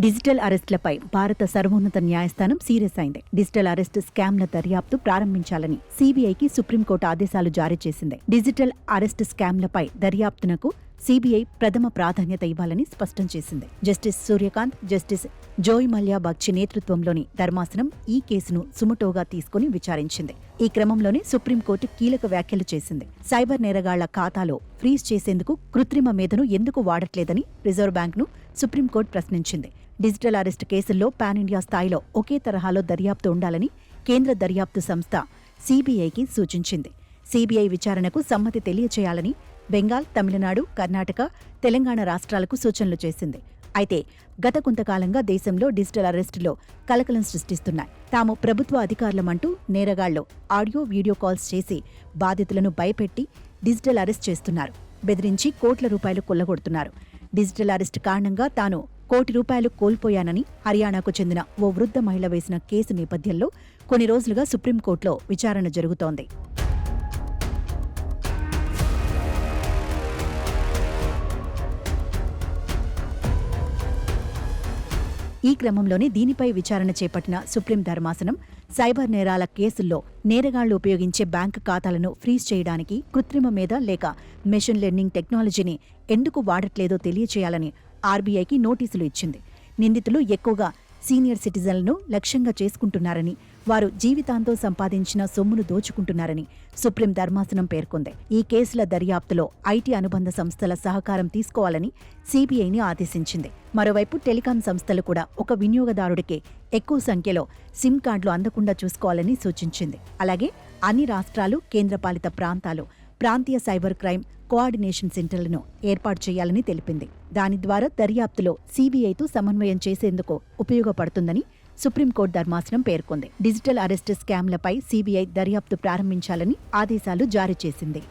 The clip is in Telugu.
డిజిటల్ అరెస్టులపై భారత సర్వోన్నత న్యాయస్థానం సీరియస్ అయింది. డిజిటల్ అరెస్ట్ స్కామ్ల దర్యాప్తు ప్రారంభించాలని సీబీఐకి సుప్రీంకోర్టు ఆదేశాలు జారీ చేసింది. డిజిటల్ అరెస్ట్ స్కామ్లపై దర్యాప్తునకు సీబీఐ ప్రథమ ప్రాధాన్యత ఇవ్వాలని స్పష్టం చేసింది. Justice Suryakant justice Joymalya Bagchi నేతృత్వంలోని ధర్మాసనం ఈ కేసును సుమటోగా తీసుకుని విచారించింది. ఈ క్రమంలోనే సుప్రీంకోర్టు కీలక వ్యాఖ్యలు చేసింది. సైబర్ నేరగాళ్ళ ఖాతాలో ఫ్రీజ్ చేసేందుకు కృత్రిమ మేధను ఎందుకు వాడట్లేదని రిజర్వ్ బ్యాంక్ను సుప్రీంకోర్టు ప్రశ్నించింది. డిజిటల్ అరెస్ట్ కేసుల్లో పాన్ ఇండియా స్థాయిలో ఒకే తరహాలో దర్యాప్తు ఉండాలని కేంద్ర దర్యాప్తు సంస్థ సీబీఐకి సూచించింది. సీబీఐ విచారణకు సమ్మతి తెలియచేయాలని బెంగాల్ తమిళనాడు కర్ణాటక తెలంగాణ రాష్ట్రాలకు సూచనలు చేసింది. అయితే గత కొంతకాలంగా దేశంలో డిజిటల్ అరెస్టులో కలకలం సృష్టిస్తున్నాయి. తాము ప్రభుత్వ అధికారులమంటూ నేరగాళ్ళు ఆడియో వీడియో కాల్స్ చేసి బాధితులను భయపెట్టి డిజిటల్ అరెస్ట్ చేస్తున్నారు. బెదిరించి కోట్ల రూపాయలు కొల్లగొడుతున్నారు. డిజిటల్ అరెస్ట్ కారణంగా తాను కోటి రూపాయలు కోల్పోయానని హర్యానాకు చెందిన ఓ వృద్ధ మహిళ వేసిన కేసు నేపథ్యంలో కొన్ని రోజులుగా సుప్రీంకోర్టులో విచారణ జరుగుతోంది. ఈ క్రమంలోనే దీనిపై విచారణ చేపట్టిన సుప్రీం ధర్మాసనం సైబర్ నేరాల కేసుల్లో నేరగాళ్ళు ఉపయోగించే బ్యాంకు ఖాతాలను ఫ్రీజ్ చేయడానికి కృత్రిమ మీద లేక మెషిన్ లెర్నింగ్ టెక్నాలజీని ఎందుకు వాడట్లేదో తెలియచేయాలని ఆర్బీఐకి నోటీసులు ఇచ్చింది. నిందితులు ఎక్కువగా సీనియర్ సిటిజన్లను లక్ష్యంగా చేసుకుంటున్నారని వారు జీవితాంతం సంపాదించిన సొమ్మును దోచుకుంటున్నారని సుప్రీం ధర్మాసనం పేర్కొంది. ఈ కేసుల దర్యాప్తులో ఐటీ అనుబంధ సంస్థల సహకారం తీసుకోవాలని సీబీఐని ఆదేశించింది. మరోవైపు టెలికాం సంస్థలు కూడా ఒక వినియోగదారుడికే ఎక్కువ సంఖ్యలో సిమ్ కార్డులు అందకుండా చూసుకోవాలని సూచించింది. అలాగే అన్ని రాష్ట్రాలు కేంద్రపాలిత ప్రాంతాలు ప్రాంతీయ సైబర్ క్రైమ్ కోఆర్డినేషన్ సెంటర్లను ఏర్పాటు చేయాలని తెలిపింది. దాని ద్వారా దర్యాప్తులో సీబీఐతో సమన్వయం చేసేందుకు ఉపయోగపడుతుందని సుప్రీంకోర్టు ధర్మాసనం పేర్కొంది. డిజిటల్ అరెస్ట్ స్కామ్లపై సీబీఐ దర్యాప్తు ప్రారంభించాలని ఆదేశాలు జారీ చేసింది.